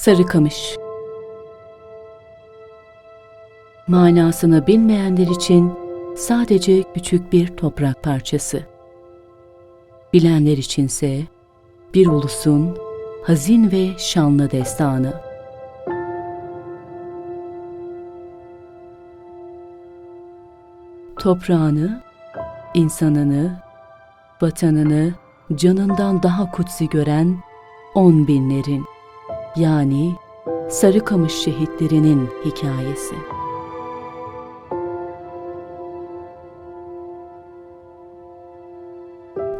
Sarıkamış Manasını bilmeyenler için sadece küçük bir toprak parçası. Bilenler içinse bir ulusun hazin ve şanlı destanı. Toprağını, insanını, vatanını canından daha kutsi gören on binlerin yani Sarıkamış şehitlerinin hikayesi.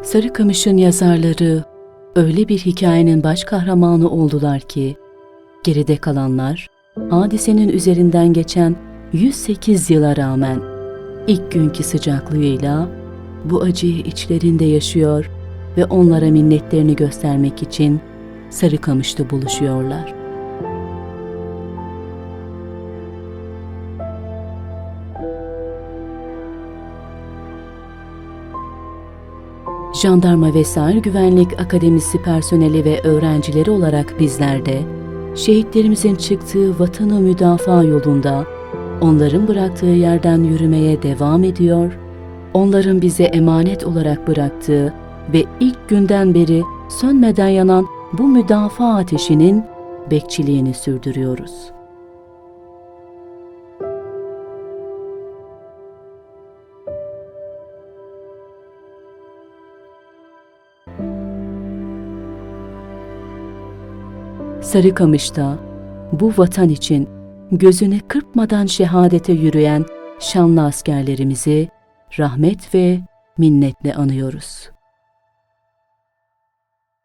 Sarıkamış'ın yazarları öyle bir hikayenin baş kahramanı oldular ki geride kalanlar hadisenin üzerinden geçen 108 yıla rağmen ilk günkü sıcaklığıyla bu acıyı içlerinde yaşıyor ve onlara minnetlerini göstermek için Sarıkamış'ta buluşuyorlar. Jandarma ve Güvenlik Akademisi personeli ve öğrencileri olarak bizler de şehitlerimizin çıktığı vatanı müdafaa yolunda onların bıraktığı yerden yürümeye devam ediyor, onların bize emanet olarak bıraktığı ve ilk günden beri sönmeden yanan bu müdafaa ateşinin bekçiliğini sürdürüyoruz. Sarıkamış'ta bu vatan için gözünü kırpmadan şehadete yürüyen şanlı askerlerimizi rahmet ve minnetle anıyoruz.